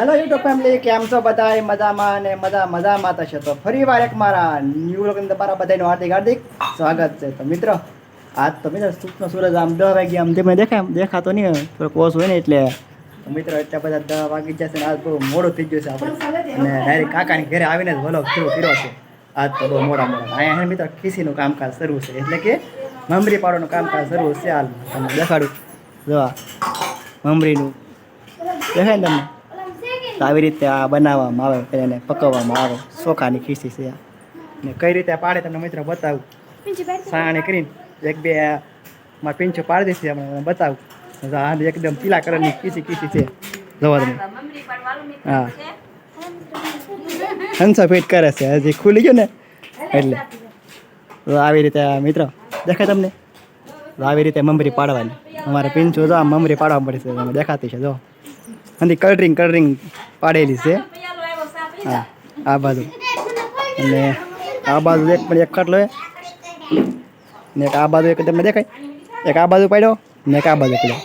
Hello YouTube family કેમ છો બધા મજામાં અને મજા મજામાં થશે તો ફરી વાર એક મારા ન્યૂ લોક તમારા બધાનું હાર્દિક હાર્દિક સ્વાગત છે. તો મિત્રો, આજ તો મિત્રો સૂક્ષ્મ સૂરજ આમ દસ વાગે આમ જેમને દેખાય દેખાતો નહીં થોડો કોસ હોય ને એટલે મિત્રો એટલા બધા દસ વાગી જશે ને આજ બહુ મોડું થઈ ગયું છે આપણે. અને ડાયરેક્ટ કાકાની ઘરે આવીને જ ભલો શરૂ કર્યો છે. આજ તો બહુ મોડા મોડા. અહીંયા મિત્રો ખીસીનું કામકાજ શરૂ છે. એટલે કે મમરી પાડવાનું કામકાજ શરૂ છે હાલ તમને દેખાડું જો આ મમરીનું. દેખાય ને તમને? તો આવી રીતે આ બનાવવામાં આવે એને પકવવામાં આવે. ચોખાની ખીસી છે ને કઈ રીતે પાડે તમને મિત્રો બતાવું. સાણી કરીને એક બે માં પીંછો પાડી દેશે આપણે બતાવું. આ એકદમ પીલા કલરની ખીસી ખીસી છે જોવા તમે હા. હંસા ફીટ કરે છે, હજી ખુલી ગયો ને? એટલે. આવી રીતે મિત્રો, દેખાય તમને? આવી રીતે મમરી પાડવાની. અમારે પીંછો જો આ મમરી પાડવા પડશે તમે દેખાતી છે, જો. અને કલરિંગ કલરિંગ પાડેલી છે. હા, આ બાજુ. અને આ બાજુ એક પણ એક ખાટલો ને એક આ બાજુ એક તમને દેખાય. એક આ બાજુ પાડ્યો, ને એક આ બાજુ પડ્યો.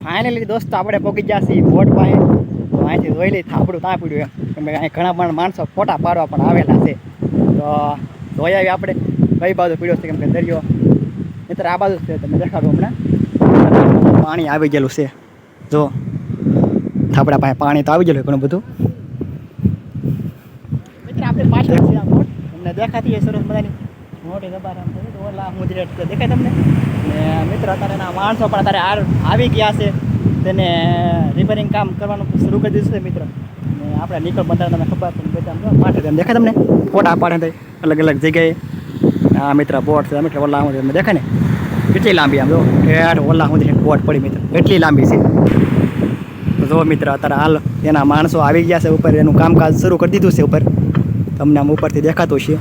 ફાઇનલી દોસ્તો આપણે પહોંચી ગયા છીએ બોટ પાસે. અહીંથી જોઈ લઈ થાપડું થાપડ્યું એમ. કે અહીં ઘણા પણ માણસો ફોટા પાડવા પણ આવેલા છે. તો જોઈ આવી આપણે. કઈ બાજુ પીડ્યો છે કેમ કે દરિયો. મિત્ર આ બાજુ જ છે તમે દેખાડો હમણાં. પાણી આવી ગયેલું છે. જો આપણા પાસે પાણી તો આવી ગયેલું ઘણું બધું. મિત્ર આપણે પાછળ છે આ બોટ તમને દેખાતી હોય સરસ મજાની. મોટી દબાર આમ ઓલા મુજરે દેખાય તમને? ને મિત્ર અત્યારે એના માણસો પણ અત્યારે આર આવી ગયા છે. તેને રિપેરિંગ કામ કરવાનું શરૂ કરી દીધું છે મિત્ર. ને આપણે નીકળ બંધાર તમને ખબર પડે બધા તેમ દેખાય તમને? ફોટા પાડે અલગ અલગ જગ્યાએ. આ મિત્ર બોટ છે મિત્ર ઓલા સુધી દેખાય ને? કેટલી લાંબી આમ જો? ઠેઠ ઓલા સુધી બોટ પડી મિત્ર. કેટલી લાંબી છે? જો મિત્ર, અત્યારે હાલ એના માણસો આવી ગયા છે ઉપર, એનું કામકાજ શરૂ કરી દીધું છે ઉપર. તમને આમ ઉપરથી દેખાતું છે.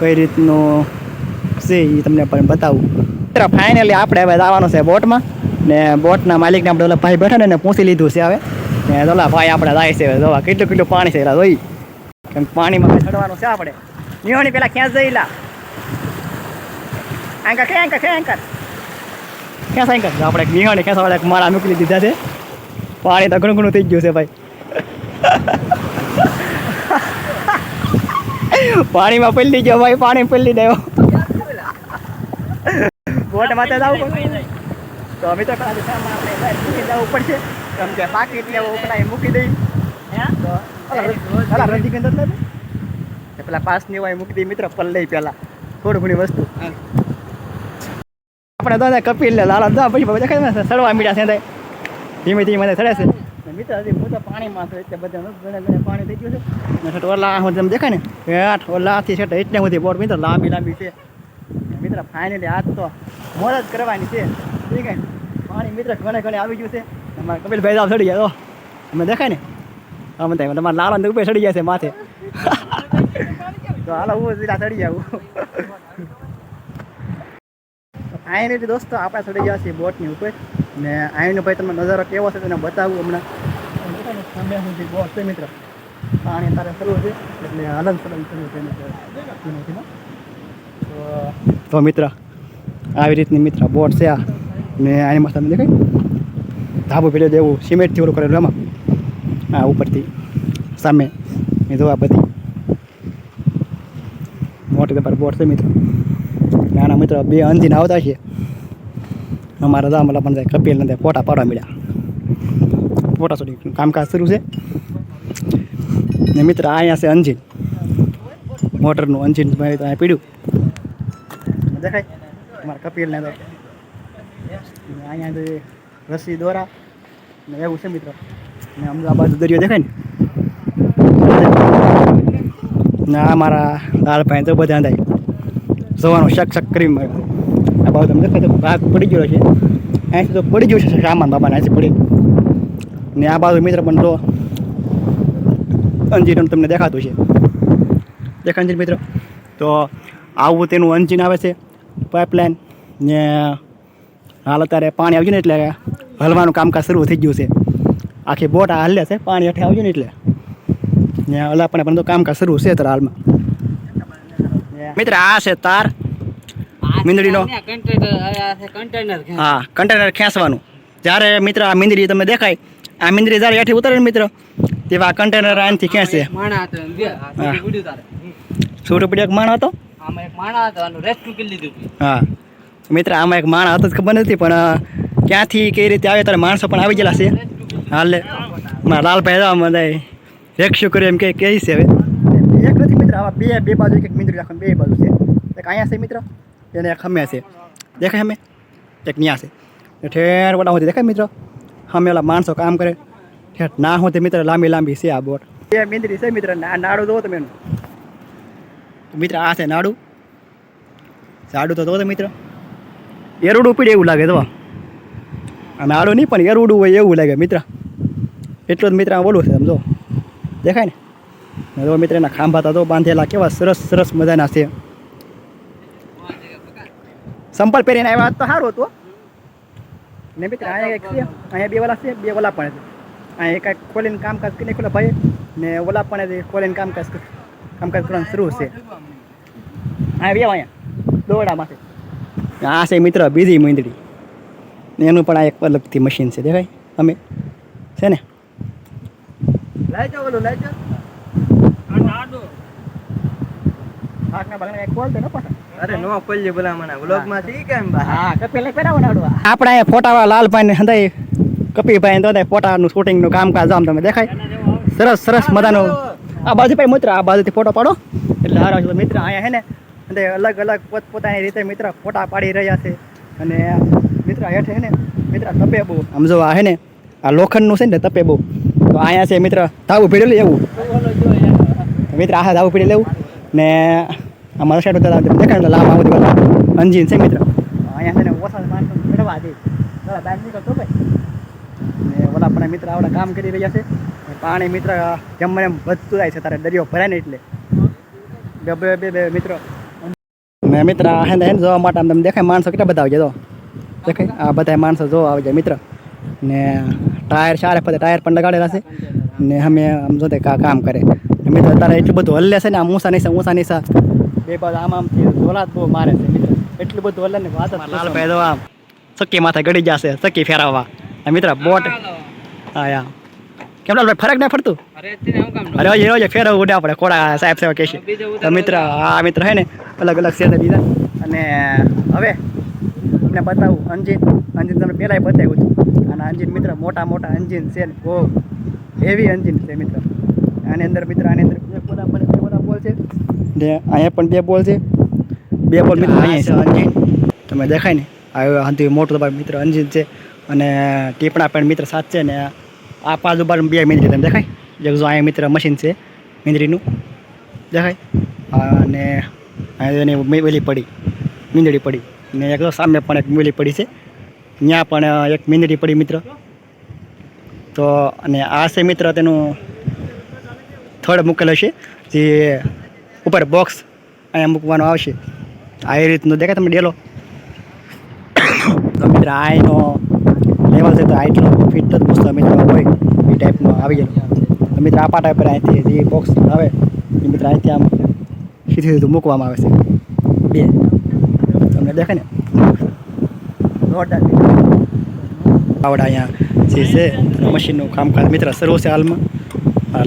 કઈ રીતનું છે એ તમને પણ બતાવું. મિત્ર ફાઇનલી આપણે હવે જવાનું છે બોટમાં. ને બોટના માલિકને આપણે ઓલા ભાઈ બેઠા ને એને પૂછી લીધું છે હવે. ને ઓલા ભાઈ આપણે જાય છે જોવા. કેટલું કેટલું પાણી છે જોઈ? કેમ પાણીમાં ચડવાનું છે આપણે. નિહોણી પેલા ક્યાં જઈલા એન્કર કે એન્કર કે એન્કર ક્યાં સાયકલ આપણે નિહોણી ક્યાં આપણે મારા મૂકી દીધા છે પાણી તો ઘણું ઘણું થઈ ગયું છે ભાઈ પાણીમાં પલટી ગયો ભાઈ પાણી પલટી દેવો બોટ માથે જવું પડશે તો અમે તો જવું પડશે કેમ કે પાકીટ એટલે પેલા એ મૂકી દઈ તો પેલા રંજી કેન્દ્ર લે ને. એ પેલા પાસ હોય મૂકી દઈ મિત્ર પલ્લઈ લઈ પેલા. થોડી ઘણી વસ્તુ. આપણે તો કપિલ લાલા દા પછી બધા દેખાય ને સડવા મીડા છે ધીમે ધીમે મને સડે છે. મિત્ર હજી હું તો પાણીમાં છું એટલે બધા પાણી થઈ ગયું છે. ને ઓલા હું તમે દેખાય ને આઠ ઓલાથી છેટ એટલે સુધી બોટ મિત્ર લાંબી લાંબી છે. મિત્ર ફાઇનલી આજ તો મોજ જ કરવાની છે. ઠીક છે. પાણી મિત્ર ઘણે ઘણે આવી ગયું છે. અમારા કપિલભાઈ સાહેબ સડી ગયા તો અમે દેખાય ને? થાય તમારા લાલો ને ઉપર સડી ગયા છે માથે. તો હાલો હું સીધા ચડી જાઉં. આઈને દોસ્તો આપણે ચડી ગયા છીએ બોટની ઉપર. ને આઈને ભાઈ તમને નજારો કેવો છે તેને બતાવું હમણાં. સામે સુધી બોટ છે મિત્ર. પાણી તારે શરૂ છે એટલે હલન ચલન છે ધીમે. તો તો મિત્ર આવી રીતની મિત્ર બોટ છે આ. ને આની મસ્ત તમે દેખાય. ધાબુ ભેડ્યો દેવું સિમેન્ટથી ઓલું કરેલું એમાં. આ ઉપરથી સામે. એ જોવા બધી. મોટી તમારે બોટ છે મિત્ર. નાના મિત્રો બે અંધીને આવતા છે. અમારા દામલા પણ જાય કપિલ ત્યાં ફોટા પાડવા મળ્યા. ફોટા સુધી કામકાજ શરૂ છે. ને મિત્ર અહીંયા છે અંજીન મોટરનું અંજીન મેં અહીંયા પીડ્યું. દેખાય? અમારા કપિલને તો. અહીંયા રસી દોરા. ને એવું છે મિત્ર. ને અમદાવાદ દરિયો દેખાય ને? ને, મારા લાલ ભાઈ તો બધા થાય. સવારનું શક શક કરી આ બાબત તમને તો ભાગ પડી ગયો છે. અહીંથી તો પડી ગયું છે સામાન બાબાને અહીંથી પડી ને આ બાજુ મિત્ર પણ તો અંજીન તમને દેખાતું છે. દેખાય અંજીન મિત્ર? તો આવું તેનું અંજીન આવે છે પાઇપલાઇન ને હાલ અત્યારે પાણી આવ્યું ને એટલે હલવાનું કામકાજ શરૂ થઈ ગયું છે. આખી બોટ હાલે છે, પાણી હેઠે આવ્યું ને એટલે. ને ઓલા પણ પણ તો કામકાજ શરૂ છે અત્યારે હાલમાં. મિત્ર આ છે તાર મીંદડીનો. હા કન્ટેનર ખેંચવાનું. જ્યારે મિત્ર આ મીંદડી તમે દેખાય આ મીંદડી જ્યારે હેઠી ઉતરે ને મિત્ર તેવા કન્ટેનર આનથી ખેંચે. તારે. છોટું પડી એક માણ હતો? હા. મિત્ર આમાં એક માણ હતો જ ખબર નથી પણ ક્યાંથી કઈ રીતે આવે ત્યારે માણસો પણ આવી ગયેલા છે. હાલે. મારા લાલભાઈ તો મને શું કર્યું એમ કે કહે છે હવે? એક નથી મિત્ર આવા બે બે બાજુ એક મિત્ર રાખવાનું બે બાજુ છે. એક અહીંયા છે મિત્ર એને એક હમે છે. દેખાય અમે એક ન્યા છે. ઠેર વડા હોતી દેખાય મિત્ર? હમે ઓલા માણસો કામ કરે. ઠેર ના હોતી મિત્ર લાંબી લાંબી છે આ બોટ. બે મિંદરી છે મિત્ર ના નાડું જોવો તમે એનું. મિત્ર આ છે નાડું. સાડું તો જોવો તો મિત્ર. એરુડું પીડે એવું લાગે તો. આ નાડું નહીં પણ એરુડું હોય એવું લાગે મિત્ર. એટલું જ મિત્ર આ બોલું છે સમજો દેખાય ને? તો મિત્રના ખાંભા તો બાંધેલા, કેવા સરસ સરસ મજાના છે. સંપલ પહેરીને આવ્યા હોત તો સારું હતું ને મિત્ર, અહીંયા એક છે, અહીંયા બે વાલા છે, બે ઓલા પણ છે. અહીંયા કાંઈક ખોલીને કામકાજ કરી ખોલે ભાઈ ને ઓલા પણ ખોલીને કામકાજ કામકાજ કરવાનું શરૂ છે. હા બે અહીંયા દોડામાંથી આ છે મિત્ર, બીજી મીંદડી ને એનું પણ આ એક અલગથી મશીન છે, દેખાય? અમે, છે ને? લઈ જાઓ ઓલું લઈ જાઓ. આપણે ફોટા લાલભાઈ ને હંધાઈ કપીભાઈ તો ફોટાનું શૂટિંગનું કામકાજ આમ તમે દેખાય. સરસ સરસ મજાનું. આ બાજુ ભાઈ મિત્ર આ બાજુથી ફોટો પાડો. એટલે હારા છે મિત્ર અહીંયા હે ને અને અલગ અલગ પોતપોતાની રીતે મિત્ર ફોટા પાડી રહ્યા છે. અને મિત્ર હેઠે હે ને મિત્ર તપે બહુ આમ જો આ હે ને આ લોખંડનું છે ને તપે બહુ તો અહીંયા છે મિત્ર ધાવું ભીડેલું એવું મિત્ર, આ ધાવું ભીડે લેવું? ને અમારા સાઈડ તો દેખાય લાભ આવું બધું અંજીન છે મિત્ર. અહીંયા છે ને ઓછા માણસો ચડવા દે. ને ઓલા પણ મિત્ર આવડા કામ કરી રહ્યા છે. પાણી મિત્ર જેમ એમ વધતું જાય છે તારે દરિયો ભરાય ને એટલે. બે બે બે મિત્ર. ને મિત્ર હેને હેને જોવા માટે આમ તમે દેખાય માણસો કેટલા બધા આવી જાય તો દેખાય? આ બધા માણસો જોવા આવી જાય મિત્ર. ને ટાયર ચારે ફતે ટાયર પણ લગાડેલા છે. ને અમે આમ જોતે કા કામ કરે. અમે મિત્ર અત્યારે એટલું બધું હલ્લે છે ને આમ ઊંસા નીસા ઊંસા નીસા બે બાજુ આમ આમ જોલાત બહુ મારે છે એટલું બધું હલ્લે ને વાત લાલભાઈ તો આમ સક્કી માથે ગળી જશે સક્કી ફેરવવા. મિત્ર બોટ હા યા. કેમ લાલભાઈ ફરક ના પડતું? અરે રોજ કામ અરે રોજે ફેરવવું ઉડે આપણે કોડા સાહેબ સેવા કહેશે. તો મિત્ર આ મિત્ર હે ને અલગ અલગ છે બીજા. અને હવે તમને બતાવું અંજીત. અંજીત તમને પહેલાંય બતાવ્યું હતું અને અંજીન મિત્ર મોટા મોટા અંજીન છે ને બહુ હેવી અંજીન છે મિત્ર. આની અંદર મિત્ર આની અંદર બે બધા બે બધા બોલ છે. ને અહીંયા પણ બે બોલ છે. બે બોલ મિત્ર અહીંયા છે. અંજીન તમે દેખાય ને આ હાથી મોટું તમારું મિત્ર અંજીન છે. અને ટીપણા પણ મિત્ર સાથ છે ને આ પાછુ બાજુ બે મીંદડી તમે દેખાય? જે અહીંયા મિત્ર મશીન છે મીંદડીનું. દેખાય? અને અહીંયા એની ઓલી પડી મીંદડી પડી. ને એક સામે પણ એક મૂલી પડી છે. ત્યાં પણ એક મીંદડી પડી મિત્ર. તો, અને આ છે મિત્ર તેનું થર્ડ મૂકેલો છે જે ઉપર બોક્સ અહીંયા મૂકવાનો આવશે. આ એ રીતનું દેખાય તમે ડેલો. તો મિત્ર, આ એનો લેવલ છે તો આટલો ફિટ જ પૂછતો મિત્ર હોય એ ટાઈપનો આવી ગયેલો. મિત્ર, આ પાટા પર અહીંથી જે બોક્સ આવે, એ મિત્ર અહીંથી આમ સીધું સીધું મૂકવામાં આવે છે. બે. તમને દેખાય ને? જોરદાર આવડા અહીંયા જે છે મશીનનું કામકાજ. મિત્ર, શરૂ છે હાલમાં.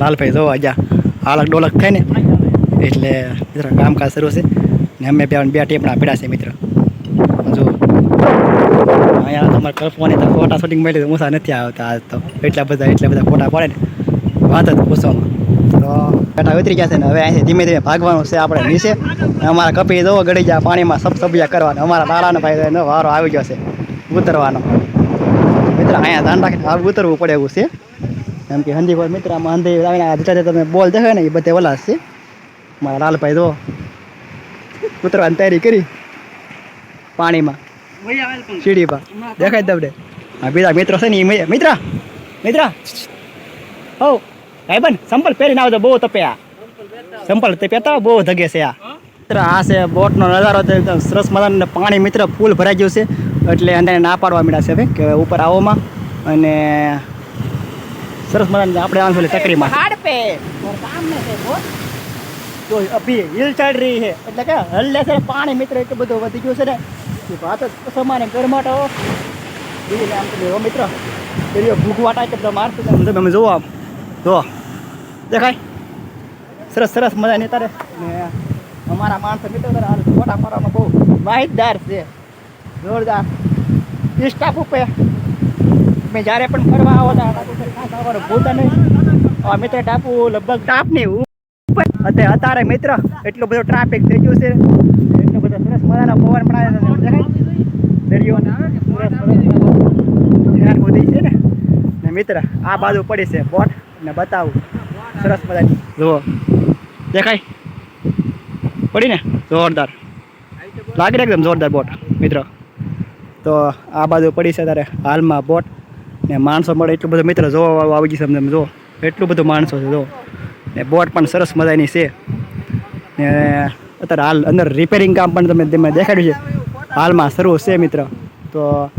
લાલભાઈ જોવા જ્યાં હાલક ડોલક થાય ને. એટલે, મિત્ર, કામકાજ શરૂ છે. ને અમે બે બે ટેપણા પીડા છે મિત્ર. જો અહીંયા તમારે કરફોની તો ફોટા શૂટિંગ મળી ઊંસા નથી આવતા આજ તો. એટલા બધા એટલા બધા ફોટા પડે ને. વાત પૂછવામાં. તો બેટા ઉતરી ગયા છે ને, હવે અહીંથી ધીમે ધીમે ભાગવાનું છે આપણે નીચે. અમારા કપી દો ગળી જાય પાણીમાં સબ સબ્યા કરવાના. અમારા લાલાને ભાઈ વારો આવી ગયો છે. ઉતરવાનો. મિત્ર, અહીંયા ધ્યાન રાખીને આ ઉતરવું પડે એવું છે. એમ કે હંધી કોઈ મિત્ર આમાં હંધી આવીને આ જેટલા તમે બોલ દેખાય ને, એ બધે ઓલા છે. મારા લાલભાઈ દો ઉતરવાની તૈયારી કરી. પાણીમાં. સીડી પર દેખાય તમને હા, બીજા મિત્રો છે ને એ મિત્ર મિત્ર. હો ભાઈ બન સંપલ પહેરીને આવજો, બહુ તપે આ. સંપલ તે પહેરતા બહુ ધગે છે આ. મિત્ર આ છે બોટનો નજારો તો એકદમ સરસ મજાનો પાણી મિત્ર ફૂલ ભરાઈ ગયું છે. એટલે અંદર ના પાડવા મળ્યા છે હવે કે ઉપર આવોમાં. અને સરસ મજાની આપણે આમ પેલી બોલ. તો અભી હિલ ચાલી રહી છે. એટલે કે હલ્લે છે પાણી મિત્ર એટલું બધું વધી ગયું છે ને. કે વાત જ સમાને ગરમાટો બીજું આમ તમે મિત્ર. પેલી ભૂખવાટા કેટલો મારતું તમે જુઓ આમ. જો દેખાય? સરસ સરસ મજાની તારે ને અમારા માણસો મિત્રો ફોટા પાડવામાં બહુ માહિતદાર છે. જોરદાર. સ્ટાફ ઉપર મેં જ્યારે પણ ફરવા આવો તો આ ટાપુ પર ખાસ આવવાનું ભૂલતા નહીં. મિત્ર ટાપુ લગભગ ટાપની ઉપર અત્યારે મિત્ર એટલો બધો ટ્રાફિક થઈ ગયું છે. એટલો બધો સરસ મજાનો પવન પણ છે ને ને મિત્ર, આ બાજુ પડી છે બોટ. ને બતાવું. સરસ મજાની. જુઓ. દેખાય? પડી ને જોરદાર. લાગે એકદમ જોરદાર બોટ, મિત્ર? તો આ બાજુ પડી છે તારે હાલમાં બોટ. ને માણસો મળે, એટલું બધું મિત્ર જોવા આવી ગયું તમને જો. એટલું બધું માણસો છે, જો. ને બોટ પણ સરસ મજાની છે. ને અત્યારે હાલ અંદર રિપેરિંગ કામ પણ તમે તમે દેખાડ્યું છે. હાલમાં શરૂ છે, મિત્ર. તો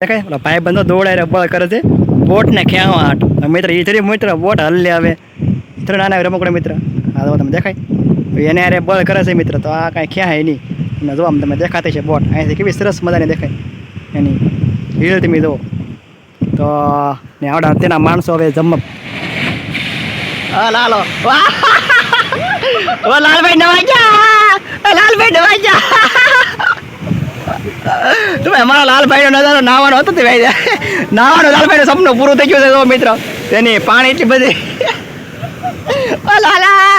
દેખાય, ઓલા ભાઈ બંધો દોડાય બળ કરે છે. બોટને ખેવા હાટ. મિત્ર એ જરી મિત્ર, બોટ હલ્લે આવે. ત્રણ નાના રમકડે, મિત્ર. હા તમે દેખાય. એને અરે બળ કરે છે મિત્ર, તો આ કાંઈ ખ્યા નહીં. અને જો તમે દેખાતી છે બોટ અહીંથી કેવી સરસ મજાની દેખાય. એની હિલ તમે જુઓ. તો ને આવડા તેના માણસો હવે જમ લાલો. લાલભાઈ નવાઈ ગયા! લાલભાઈ નવાઈ ગયા! તમે અમારા લાલભાઈનો નજારો નાવાનો હતો ભાઈ. નાવાનો લાલભાઈનું સપનું પૂરું થઈ ગયું છે મિત્ર. તેની પાણી એટલી બધી લાલા!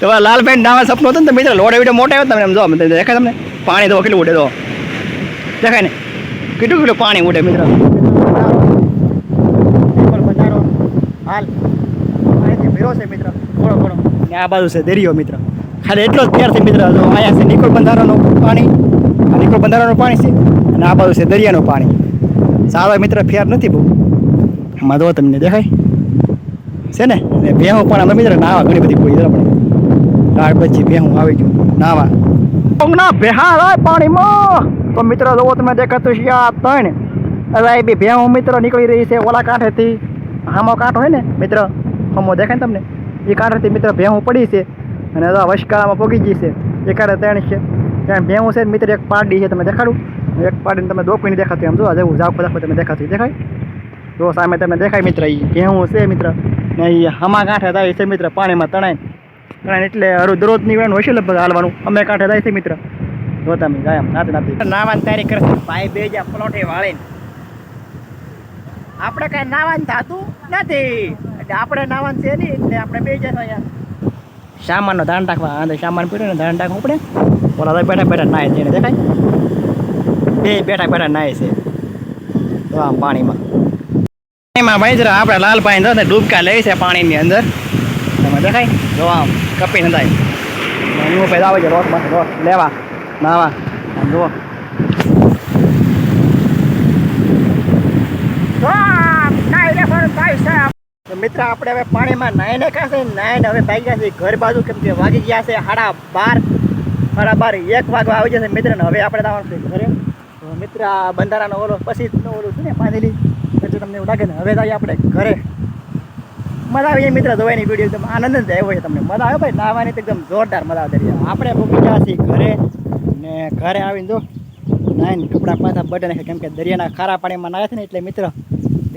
તમારા લાલભાઈ નાવા સપનું હતું ને તો મિત્ર લોડ એવી મોટા આવ્યો તમને એમ જો દેખાય તમને? પાણી તો કેટલું ઉડે તો. દેખાય ને? કેટલું કેટલું પાણી ઉડે મિત્ર? હાલ. અહીંથી ભીરો છે મિત્ર. થોડો ને આ બાજુ છે દરિયો મિત્ર. ખાલી એટલો જ ફેર છે મિત્ર. જો અહીંયા છે નિકોલ બંધારાનું પાણી. આ નિકોલ બંધારાનું પાણી છે અને આ બાજુ છે દરિયાનું પાણી. સારો મિત્ર ફેર નથી બહુ. આમાં જો તમને દેખાય. છે ને? ને ભેહું પણ અમે મિત્ર નાવા ઘણી બધી કોઈ આપણે દાળ પછી ભેહું આવી ગયું નાવા ના ભેહા, રાય પાણીમાં. તો મિત્ર જોવો તમે દેખાતું છે આ ત્રણ. એ બી ભેહું મિત્ર નીકળી રહી છે ઓલા કાંઠેથી. હામો કાંઠો હોય ને, મિત્ર? હમો દેખાય ને તમને? એ કાંઠેથી મિત્ર ભેહું પડી છે અને વશકાળામાં પોગી ગઈ છે. એ કાંઠે છે. ત્યાં ભેહું છે મિત્ર, એક પાડી છે, તમે દેખાડું? એક પાડીને તમે દોપીને દેખાતું એમ. જો જેવું જાવ દાખો તમે દેખાતું દેખાય? જો સામે તમને દેખાય મિત્ર એ ભેહું છે મિત્ર. ને એ હમા કાંઠે થાય છે મિત્ર, પાણીમાં તણાય તણાય એટલે હરું દરરોજ નીકળવાનું છે લગભગ હાલવાનું. અમે કાંઠે થાય છે મિત્ર. જો તમે જાય નાતે નાતે. નાવાની તૈયારી કરશે ભાઈ બે જ્યાં પ્લોટે વાળીને. આપણે કાંઈ નાવાનું થતું નથી. એટલે આપણે નાવાનું છે નહીં, એટલે આપણે બે જ્યાં અહીંયા. સામાનનો ધાન રાખવા. અંદર સામાન પીડ્યો ને ધ્યાન રાખવું પડે. ઓલા તો બેઠા બેઠા નાય છે દેખાય? બે બેઠા બેઠા નાય છે. તો આમ પાણીમાં. પાણીમાં ભાઈ જરા આપણે લાલભાઈ ને ડૂબકા લે છે પાણીની અંદર. તમે દેખાય? જો આમ કપી નંદાય એની ઉપર આવે છે રોટમાં રોટ લેવા નાવા. આમ જુઓ. તો મિત્ર આપણે હવે પાણીમાં નાઈને કાશે નાઈને હવે ભાઈ ગયા છે ઘર બાજુ કેમ કે વાગી ગયા છે સાડા બાર. સાડા બાર એક વાગવા આવી જશે મિત્ર ને હવે આપણે જવાનું છે ઘરે. તો મિત્ર આ બંધારાનો ઓલો પછી નો ઓલું છે ને બાંધેલી એટલે તમને એવું લાગે ને, હવે જઈએ આપણે ઘરે. મજા આવી જાય મિત્ર ધોવાની વીડિયો એકદમ આનંદ જ આવ્યો છે તમને. મજા આવે ભાઈ નાવાની તો એકદમ જોરદાર મજા આવે દરિયા. આપણે મૂકી ગયા છીએ ઘરે ને ઘરે આવીને જો નાઈને કપડાં પાછા બટન નાખે કેમ કે દરિયાના ખારા પાણીમાં નાહ્યા છે ને એટલે મિત્ર,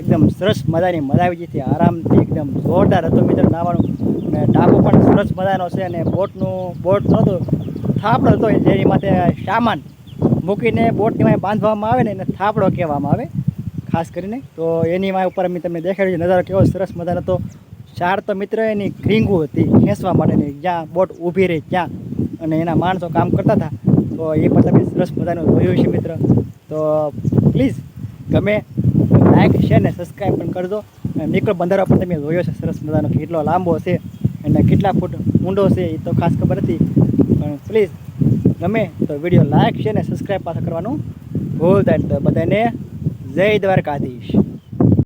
એકદમ સરસ મજાની મજા આવી જતી આરામથી એકદમ જોરદાર હતો મિત્ર નાવાનું ને ટાપુ પણ સરસ મજાનો છે અને બોટનું, બોટ નહોતું થાપડો હતો, જેની માટે સામાન મૂકીને બોટની બાંધવામાં આવે ને એને થાપડો કહેવામાં આવે. ખાસ કરીને. તો એની માં ઉપર અમે તમને દેખાડ્યું છે. નજારો કેવો સરસ મજાનો હતો. ચાર તો મિત્ર એની ક્રિંગો હતી, ખેંચવા માટેની. જ્યાં બોટ ઊભી રહી, ત્યાં. અને એના માણસો કામ કરતા હતા. તો એ પણ તમે સરસ મજાનું જોયું છે મિત્ર. તો પ્લીઝ, ગમે લાઈક શેર ને સબસ્ક્રાઈબ પણ કરજો. અને નીકળો બંધારો પણ તમે જોયો છે. સરસ મજાનો કેટલો લાંબો છે અને કેટલા ફૂટ ઊંડો છે એ તો ખાસ ખબર નથી. પણ પ્લીઝ, ગમે તો વીડિયો લાઈક છે ને સબસ્ક્રાઈબ પાછા કરવાનું ભૂલતા. તો બધાને જય દ્વારકાધીશ